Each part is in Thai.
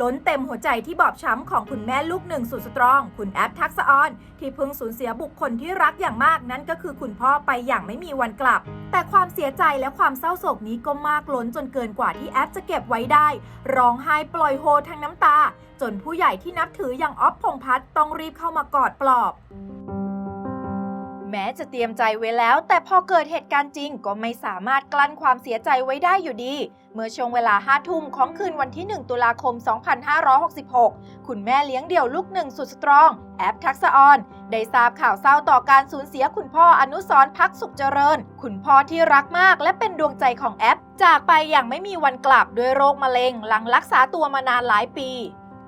ล้นเต็มหัวใจที่บอบช้ำของคุณแม่ลูกหนึ่งสุดสตรอง คุณแอปทักษออน ที่เพิ่งสูญเสียบุคคลที่รักอย่างมากนั่นก็คือคุณพ่อไปอย่างไม่มีวันกลับ แต่ความเสียใจและความเศร้าโศกนี้ก็มากล้นจนเกินกว่าที่แอปจะเก็บไว้ได้ ร้องไห้ปล่อยโฮทั้งน้ำตา จนผู้ใหญ่ที่นับถืออย่างออฟพงพัฒน์ต้องรีบเข้ามากอดปลอบ แม้จะเตรียมใจไว้แล้ว แต่พอเกิดเหตุการณ์จริงก็ไม่สามารถกลั้นความเสียใจไว้ได้อยู่ดี เมื่อช่วงเวลา5ทุ่มของคืนวันที่ 1 ตุลาคม 2566 คุณแม่เลี้ยงเดี่ยวลูกหนึ่งสุดสตรอง แอปทักษะออน ได้ทราบข่าวเศร้าต่อการสูญเสียคุณพ่ออนุสรพักสุขเจริญ คุณพ่อที่รักมากและเป็นดวงใจของแอป จากไปอย่างไม่มีวันกลับด้วยโรคมะเร็งหลังรักษาตัวมานานหลายปี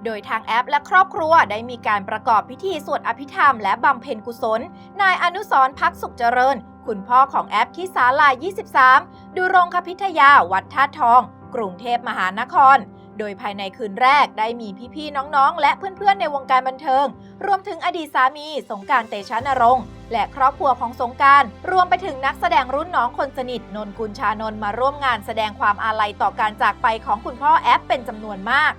โดยทางแอปและครอบครัวได้มีการประกอบพิธีสวดอภิธรรมและบำเพ็ญกุศล นายอนุสรพักสุขเจริญ คุณพ่อของแอปที่ศาลา 23 ดูรงคพิทยาวัดท่าทอง กรุงเทพมหานคร โดยภายในคืนแรกได้มีพี่ๆน้องๆ และเพื่อนๆ ในวงการบันเทิง รวมถึงอดีตสามีสงการเตชะนรงค์และครอบครัวของสงการ รวมไปถึงนักแสดงรุ่นน้องคนสนิท นนกุลชานนท์มาร่วมงานแสดงความอาลัยต่อการจากไปของคุณพ่อแอปเป็นจำนวนมาก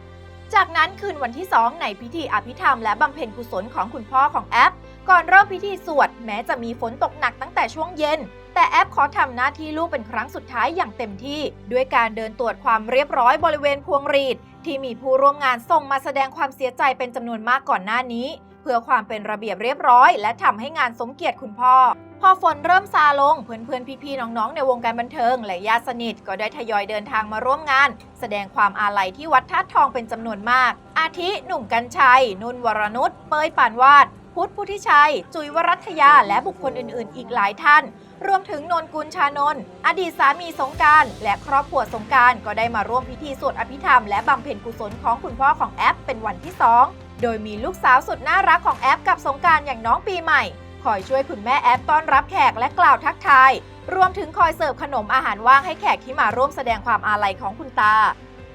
จากนั้นคืนวันที่ 2 ในพิธีอภิธรรมและบำเพ็ญกุศลของคุณพ่อของแอป ก่อนเริ่มพิธีสวดแม้จะมีฝนตกหนักตั้งแต่ช่วงเย็น แต่แอปขอทำหน้าที่ลูกเป็นครั้งสุดท้ายอย่างเต็มที่ ด้วยการเดินตรวจความเรียบร้อยบริเวณพวงหรีด ที่มีผู้ร่วมงานส่งมาแสดงความเสียใจเป็นจำนวนมากก่อนหน้านี้ เพื่อความเป็นระเบียบเรียบร้อย และทำให้งานสมเกียรติคุณพ่อ พอฝนเริ่มซาลง เพื่อนๆ พี่ๆ น้องๆ ในวงการบันเทิง และญาติสนิทก็ได้ทยอยเดินทางมาร่วมงาน แสดงความอาลัยที่วัดท่าตุทองเป็นจำนวนมาก อาทิหนุ่มกัญชัย นุ่นวรนุชเปยปานวาด พุทธพุทธิชัย จุยวรัตยา และบุคคลอื่นๆ อีกหลายท่าน รวมถึงนนกุลชานนท์อดีตสามีสงการ และครอบครัวสงการก็ได้มาร่วมพิธีสวดอภิธรรมและบำเพ็ญกุศลของคุณพ่อของแอปเป็นวันที่ 2 โดยมีลูกสาวสุดน่ารักของแอปกับสงการอย่างน้องปีใหม่ คอยช่วยคุณแม่แอปต้อนรับแขกและกล่าวทักทาย รวมถึงคอยเสิร์ฟขนมอาหารว่างให้แขกที่มาร่วมแสดงความอาลัยของคุณตา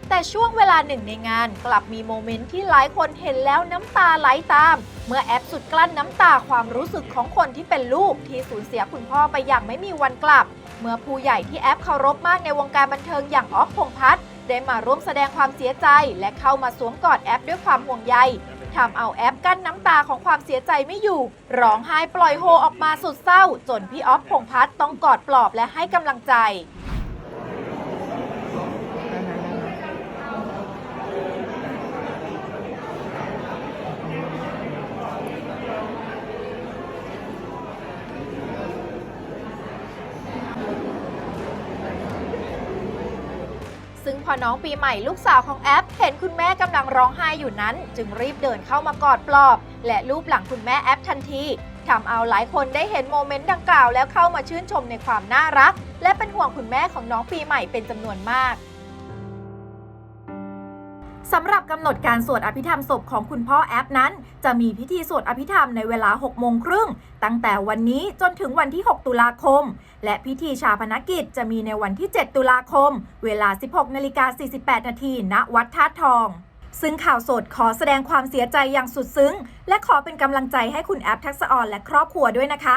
แต่ช่วงเวลาหนึ่งในงาน กลับมีโมเมนต์ที่หลายคนเห็นแล้วน้ำตาไหลตาม เมื่อแอปสุดกลั้นน้ำตาความรู้สึกของคนที่เป็นลูกที่สูญเสียคุณพ่อไปอย่างไม่มีวันกลับ เมื่อผู้ใหญ่ที่แอปเคารพมากในวงการบันเทิงอย่างออฟพงพัฒน์ ได้มาร่วมแสดงความเสียใจและเข้ามาสวมกอดแอปด้วยความห่วงใยทำเอาแอปกั้นน้ำตาของความเสียใจไม่อยู่ ร้องไห้ปล่อยโฮออกมาสุดเศร้า จนพี่ออฟพงพัฒน์ต้องกอดปลอบและให้กำลังใจ ซึ่งพอน้องปีใหม่ลูกสาวของแอป เห็นคุณแม่กำลังร้องไห้อยู่นั้น จึงรีบเดินเข้ามากอดปลอบ และลูบหลังคุณแม่แอปทันทีทำเอาหลายคนได้เห็นโมเมนต์ดังกล่าวแล้วเข้ามาชื่นชมในความน่ารัก และเป็นห่วงคุณแม่ของน้องปีใหม่เป็นจำนวนมาก สำหรับกำหนดการสวดอภิธรรมศพของคุณพ่อแอปนั้น จะมีพิธีสวดอภิธรรมในเวลา 6 โมงครึ่ง ตั้งแต่วันนี้จนถึงวันที่ 6 ตุลาคม และพิธีชาพนกิจจะมีในวันที่ 7 ตุลาคม เวลา 16นาฬิกา48 นาทีณวัดท่าตุทอง ซึ่งข่าวสดขอแสดงความเสียใจอย่างสุดซึ้ง และขอเป็นกำลังใจให้คุณแอปทักษะออนและครอบครัวด้วยนะคะ